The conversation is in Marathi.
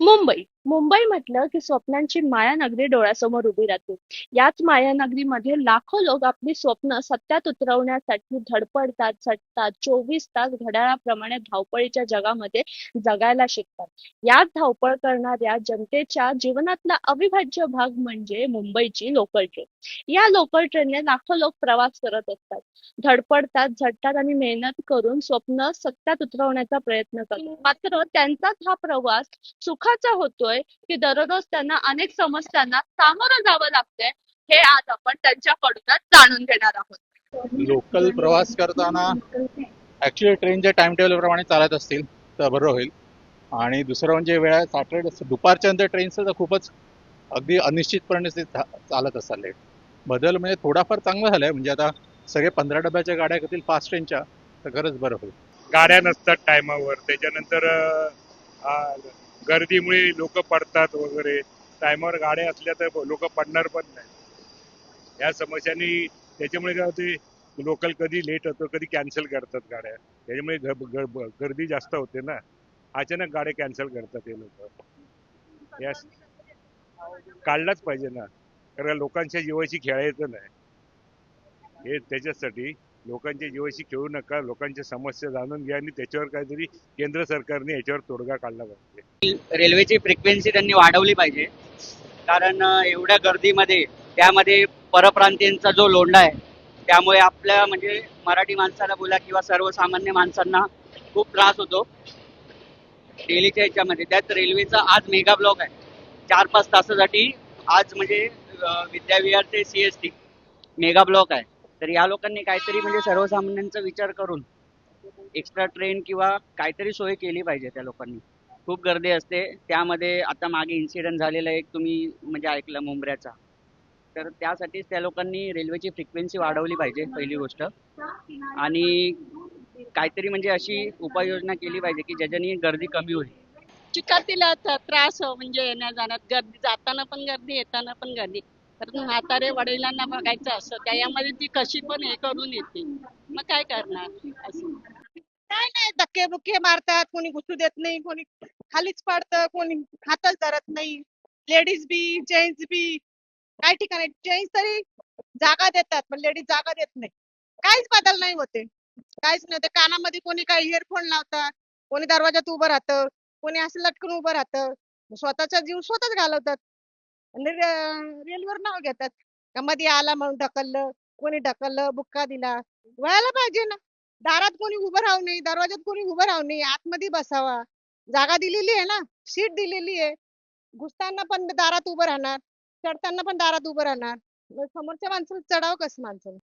Mumbai. मुंबई म्हटलं की स्वप्नांची मायानगरी डोळ्यासमोर उभी राहते. याच मायानगरीमध्ये लाखो लोक आपली स्वप्न सत्यात उतरवण्यासाठी धडपडतात झटतात चोवीस तास घड्याळाप्रमाणे धावपळीच्या जगामध्ये जगायला शिकतात. याच धावपळ करणाऱ्या जनतेच्या जीवनातला अविभाज्य भाग म्हणजे मुंबईची लोकल ट्रेन या लोकल ट्रेनने लाखो लोक प्रवास करत असतात. धडपडतात झटतात आणि मेहनत करून स्वप्न सत्यात उतरवण्याचा प्रयत्न करतात. मात्र त्यांचाच हा प्रवास सुखाचा होतोय की दररोज त्यांना अनेक समस्यांना सामोरं जावं लागतंय हे आज आपण त्यांच्याकडूनच जाणून घेणार आहोत. लोकल प्रवास करताना ऍक्च्युली ट्रेनच्या टाइम टेबल प्रमाणे चालत असतील तर बरं होईल. आणि दुसरं म्हणजे वेळा सॅटरडे दुपारच्या नंतर ट्रेनचं तर खूपच अगदी अनिश्चितपणे ते चालत असतात लेट बदल म्हणजे थोडाफार चांगला झालाय म्हणजे आता सगळे पंधरा डब्याच्या गाड्या करतील फास्ट ट्रेनच्या तर खरंच बरं होईल. गाड्या नसतात टायमावर त्याच्यानंतर गर्दीमुळे लोक पडतात वगैरे. टायमावर गाड्या असल्या तर लोक पडणार पण नाही. या समस्यांनी त्याच्यामुळे काय होते लोकल कधी लेट होतो कधी कॅन्सल करतात गाड्या. त्याच्यामुळे ग- ग- गर्दी जास्त होते ना. अचानक गाड्या कॅन्सल करतात हे लोक. या काढलाच पाहिजे ना. कारण लोकांच्या जीवाशी खेळायचं नाही. हे त्याच्यासाठी लोकांच्या जीवाशी खेळू नका लोकांच्या समस्या जाणून घ्या आणि त्याच्यावर काहीतरी केंद्र सरकारने याच्यावर तोडगा काढला पाहिजे. रेल्वेची फ्रिक्वेन्सी त्यांनी वाढवली पाहिजे. कारण एवढ्या गर्दीमध्ये त्यामध्ये परप्रांतीयांचा जो लोंढा आहे त्यामुळे आपल्या म्हणजे मराठी माणसाला बोला किंवा सर्वसामान्य माणसांना खूप त्रास होतो. डेलीच्या याच्यामध्ये. त्यात रेल्वेचा आज मेगा ब्लॉक आहे. चार पाच तासासाठी आज म्हणजे विद्याविहार ते C S T mega block आहे. तर या लोकांनी काहीतरी म्हणजे सर्वसामान्यांचा विचार करून एक्स्ट्रा ट्रेन किंवा काहीतरी सोय केली पाहिजे त्या लोकांनी. खूप गर्दी असते. त्यामध्ये आता मागे इन्सिडेंट झालेला एक तुम्ही म्हणजे ऐकलं मुंबऱ्याचा तर त्यासाठीच त्या लोकांनी रेल्वेची फ्रिक्वेन्सी वाढवली पाहिजे पहिली गोष्ट. आणि काहीतरी म्हणजे अशी उपाययोजना केली पाहिजे की ज्याच्याने गर्दी कमी होईल. चिकाटीला त्रास हो म्हणजे येण्या जाण्यात गर्दी जाताना पण गर्दी येताना पण गर्दी. कारण म्हातारे वडिलांना बघायचं असतं त्याच्यामध्ये ती कशी पण हे करून येते. मग काय करणार? असं. काय नाही धक्के बुक्के मारतात कोणी घुसू देत नाही कोणी खालीच पाडतं कोणी हातच धरत नाही. लेडीज बी जेंट्स बी काही ठिकाणी जेंट्स तरी जागा देतात पण लेडीज जागा देत नाही. काहीच बदल नाही होते. काहीच नाही ते कानामध्ये कोणी काही इयरफोन लावतात कोणी दरवाजात उभं राहतं कोणी असं लटकून उभं राहतं. स्वतःचा जीव स्वतःच घालवतात. म्हणजे रेलवर नाव घेतात. का मध्ये आला म्हणून ढकललं कोणी ढकललं बुक्का दिला. व्हायला पाहिजे ना. दारात कोणी उभं राहू नये दरवाजात कोणी उभं राहू नये आतमध्ये बसावा. जागा दिलेली आहे ना सीट दिलेली आहे. घुसताना पण दारात उभं राहणार चढताना पण दारात उभं राहणार. समोरच्या माणसाला चढाव कसं माणसाला?